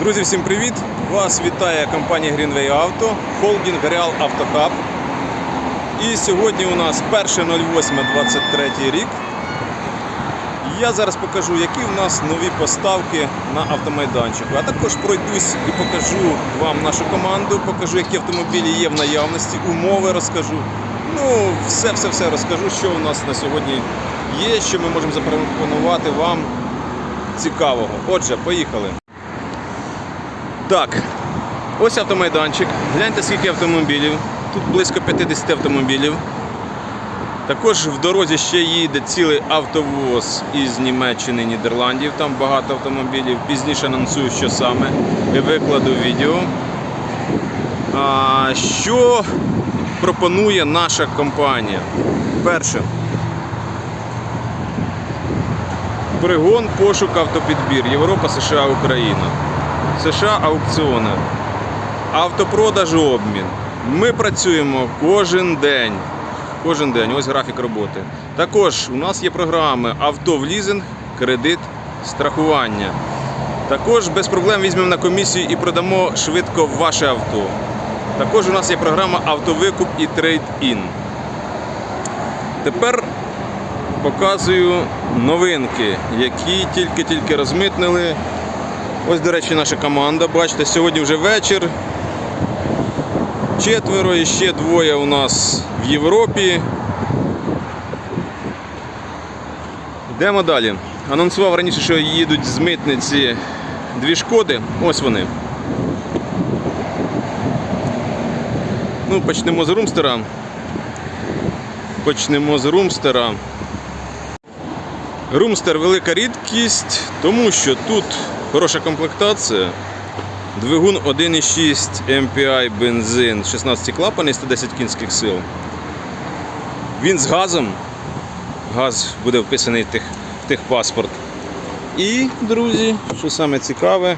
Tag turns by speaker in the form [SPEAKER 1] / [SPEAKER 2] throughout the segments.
[SPEAKER 1] Друзі, всім привіт! Вас вітає компанія Greenway Auto, холдинг Real Hub. І сьогодні у нас 1.08.23 рік. Я зараз покажу, які в нас нові поставки на автомайданчику. А також пройдусь і покажу вам нашу команду, покажу, які автомобілі є в наявності, умови розкажу. Ну, все-все-все розкажу, що у нас на сьогодні є, що ми можемо запропонувати вам цікавого. Отже, поїхали. Так, ось автомайданчик. Гляньте, скільки автомобілів. Тут близько 50 автомобілів. Також в дорозі ще їде цілий автовоз із Німеччини, Нідерландів. Там багато автомобілів. Пізніше анонсую, що саме. І викладу відео. А, що пропонує наша компанія? Перше. Пригон, пошук, автопідбір. Європа, США, Україна. США аукціони. Автопродаж обмін. Ми працюємо кожен день. Кожен день, ось графік роботи. Також у нас є програми авто в лізинг, кредит, страхування. Також без проблем візьмемо на комісію і продамо швидко ваше авто. Також у нас є програма автовикуп і трейд-ін. Тепер показую новинки, які тільки-тільки розмитнили. Ось, до речі, наша команда. Бачите, сьогодні вже вечір. Четверо і ще двоє у нас в Європі. Йдемо далі. Анонсував раніше, що їдуть з митниці дві шкоди. Ось вони. Ну, почнемо з румстера. Почнемо з румстера. Румстер велика рідкість, тому що тут хороша комплектація. Двигун 1,6 MPI бензин 16 клапанів 110 кінських сил. Він з газом. Газ буде вписаний в тих, техпаспорт. І, друзі, що саме цікаве,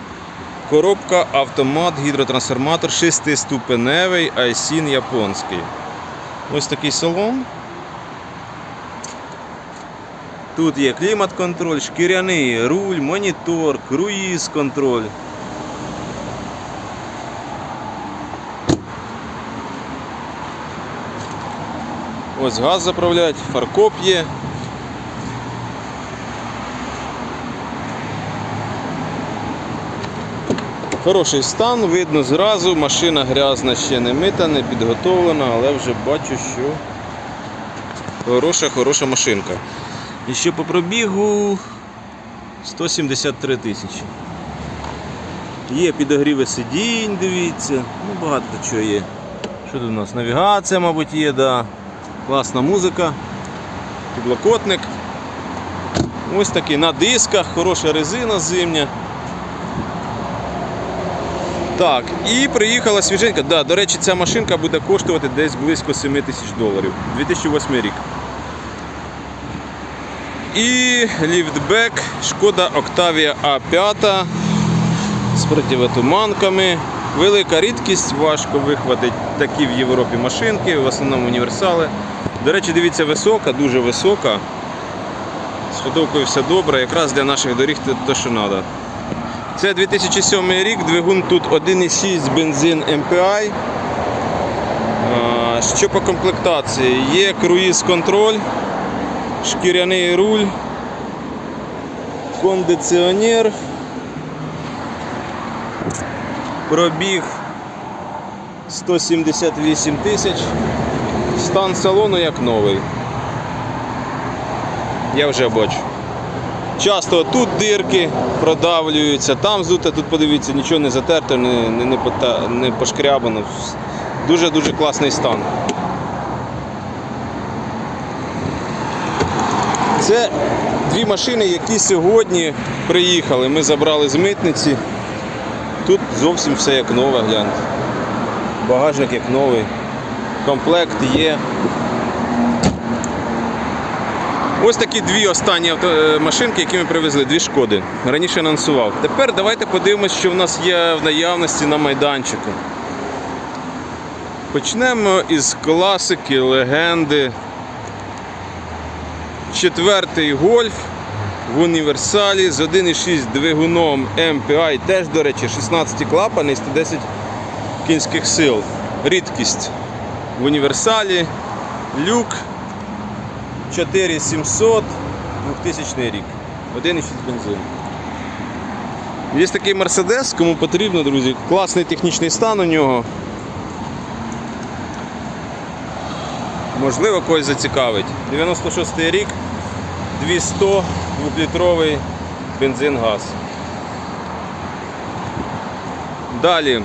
[SPEAKER 1] коробка автомат, гідротрансформатор 6-ступеневий Айсін японський. Ось такий салон. Тут є клімат-контроль, шкіряний руль, монітор, круїз-контроль. Ось газ заправляють, фаркоп є. Хороший стан, видно зразу, машина грязна ще не мита, не підготовлена, але вже бачу, що хороша, хороша машинка. І ще по пробігу 173 тисячі. Є підогріви сидінь, дивіться, ну багато чого є. Що тут у нас? Навігація, мабуть, є, да. класна музика, підлокотник. Ось такий на дисках, хороша резина зимня. Так, і приїхала свіженька. Да, до речі, ця машинка буде коштувати десь близько 7 тисяч доларів. 2008 рік. І ліфтбек Шкода Octavia A5 з противотуманками. Велика рідкість, важко вихватити такі в Європі машинки, в основному універсали. До речі, дивіться, висока, дуже висока. З ходовкою все добре, якраз для наших доріг те, що треба. Це 2007 рік, двигун тут 1,6 бензин MPI. Що по комплектації? Є круїз-контроль, шкіряний руль, кондиціонер, пробіг 178 тисяч, стан салону як новий. Я вже бачу. Часто тут дирки продавлюються, там здуте, тут подивіться, нічого не затерто, не, не, не пошкрябано. Дуже-дуже класний стан. Це дві машини, які сьогодні приїхали. Ми забрали з митниці. Тут зовсім все як нове, гляньте. Багажник як новий. Комплект є. Ось такі дві останні е, машинки, які ми привезли, дві шкоди. Раніше анонсував. Тепер давайте подивимося, що в нас є в наявності на майданчику. Почнемо із класики, легенди. Четвертий гольф в універсалі з 1,6 двигуном MPI, теж, до речі, 16 клапан і 110 кінських сил. Рідкість в універсалі, люк 4700 2000 рік. 1,6 бензин. Є такий Мерседес, кому потрібно, друзі. Класний технічний стан у нього. Можливо, когось зацікавить. 96 рік, 200 2-літровий бензин газ. Далі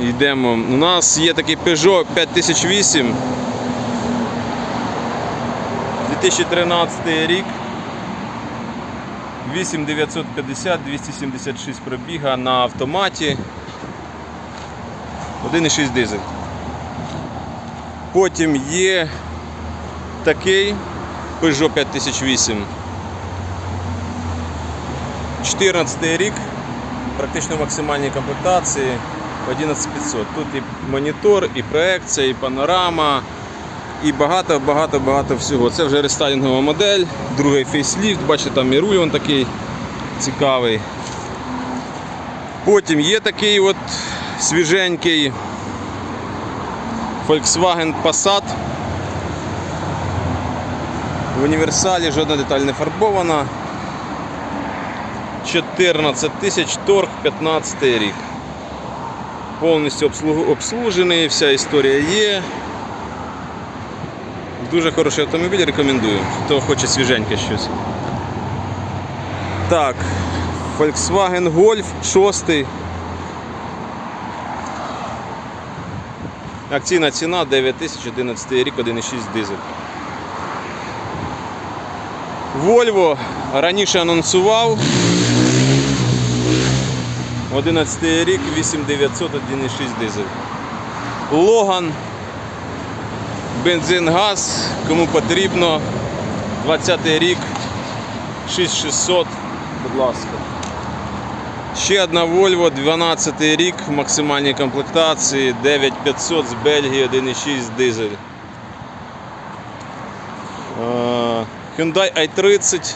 [SPEAKER 1] йдемо. У нас є такий Peugeot 5008. 2013 рік. 8950, 276 пробіга на автоматі. 1,6 дизель. Потім є такий Peugeot 5008. 14 рік, практично в максимальній комплектації 11500. Тут і монітор, і проекція, і панорама, і багато-багато-багато всього. Це вже рестайлінгова модель, другий фейсліфт, бачите, там і руль він такий цікавий. Потім є такий от свіженький Volkswagen Passat. В універсалі жодна деталь не фарбована. 14 тисяч торг 15 рік. Повністю обслужений, вся історія є. Дуже хороший автомобіль, рекомендую, хто хоче свіженьке щось. Так, Volkswagen Golf 6. Акційна ціна 9011 рік, 1,6 дизель. Volvo раніше анонсував. 11 рік, 8900, 1,6 дизель. Логан, бензин, газ, кому потрібно. 20 рік, 6600, будь ласка. Ще одна Volvo, 12 рік в максимальній комплектації, 9500 з Бельгії, 1,6 дизель. Hyundai i30.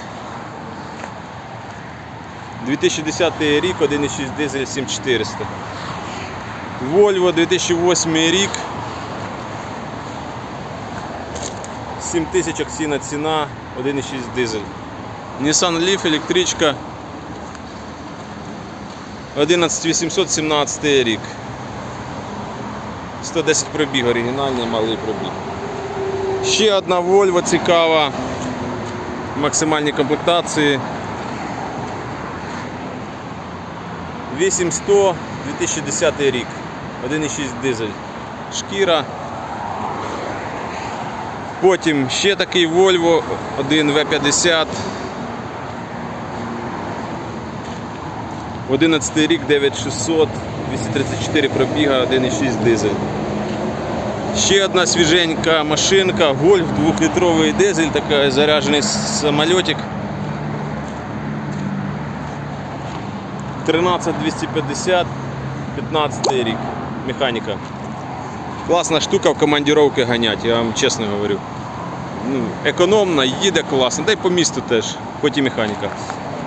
[SPEAKER 1] 2010 рік, 1,6 дизель 7400. Volvo 2008 рік. 7000 акційна ціна, 1,6 дизель. Nissan Leaf електричка. 11817 рік. 110 пробіг, оригінальний малий пробіг. Ще одна Volvo цікава. В максимальній комплектації. 8100 2010 рік. 1,6 дизель. Шкіра. Потім ще такий Volvo 1 V50. 11 рік 9600, 234 пробіга, 1,6 дизель. Ще одна свіженька машинка, Гольф 2-літровий дизель, такий заряджений самольотик. 13250, 15 рік. Механіка. Класна штука в командіровки ганять, я вам чесно говорю. Ну, економна, їде класно, та й по місту теж, хоч і механіка.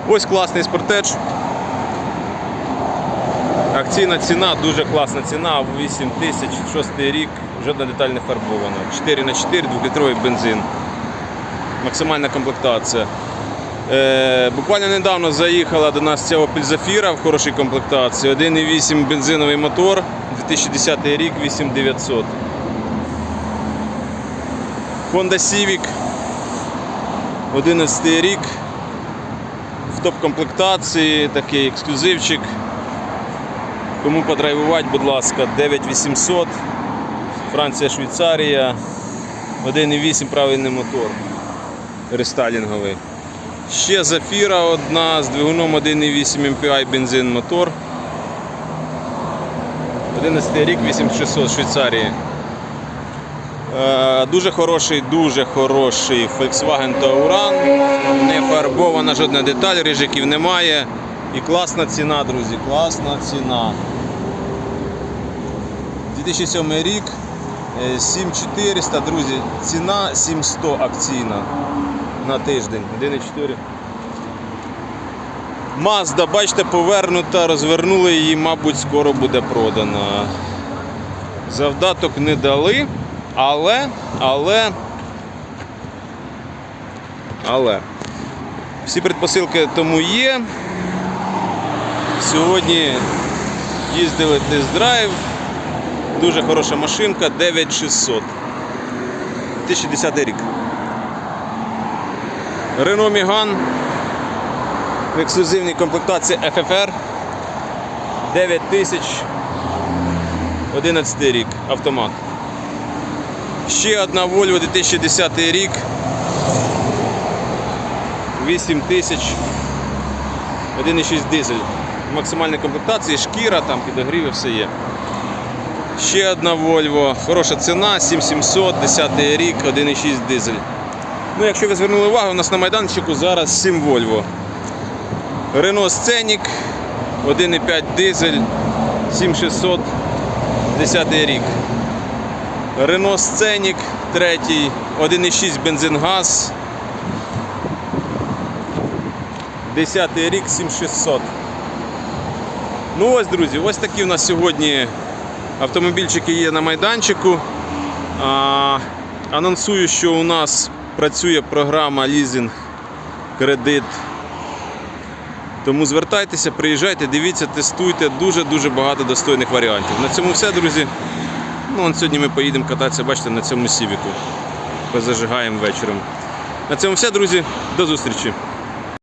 [SPEAKER 1] Ось класний спортеч. Акційна ціна, дуже класна ціна, 8 тисяч, 6 рік, жодна деталь не фарбована. 4 на 4 2-літровий бензин. Максимальна комплектація. Е, буквально недавно заїхала до нас ця Opel Zafira в хорошій комплектації. 1,8 бензиновий мотор, 2010 рік, 8900. Honda Civic, 11 рік. В топ-комплектації, такий ексклюзивчик. Кому подрайвувати, будь ласка, 9800, Франція, Швейцарія, 1,8 правильний мотор рестайлінговий. Ще Зафіра одна з двигуном 1,8 MPI бензин мотор. 11 рік 8600 Швейцарії. Е, Дуже хороший, дуже хороший Volkswagen Tauran. Не фарбована жодна деталь, рижиків немає. І класна ціна, друзі, класна ціна. 2007 рік, е, 7400, друзі, ціна 700 акційна на тиждень. 1,4 Мазда, бачите, повернута, розвернули її, мабуть, скоро буде продана. Завдаток не дали, але, але, але. Всі предпосилки тому є. Сьогодні їздили тест-драйв. Дуже хороша машинка 9600. 2010 рік. Renault Megane в ексклюзивній комплектації FFR 9000 11 рік автомат. Ще одна Volvo 2010 рік 8000 1,6 дизель. Максимальній комплектації, шкіра, там підогріви, все є. Ще одна Volvo, хороша ціна, 7700, 10 рік, 1,6 дизель. Ну, якщо ви звернули увагу, у нас на майданчику зараз 7 Volvo. Renault Scenic, 1,5 дизель, 7600, 10 рік. Renault Scenic, 3, 1,6 бензин-газ, 10 рік, 7600. Ну ось, друзі, ось такі у нас сьогодні автомобільчики є на майданчику. А, анонсую, що у нас працює програма лізинг, кредит. Тому звертайтеся, приїжджайте, дивіться, тестуйте. Дуже-дуже багато достойних варіантів. На цьому все, друзі. Ну, от сьогодні ми поїдемо кататися, бачите, на цьому сівіку. Позажигаємо вечором. На цьому все, друзі. До зустрічі.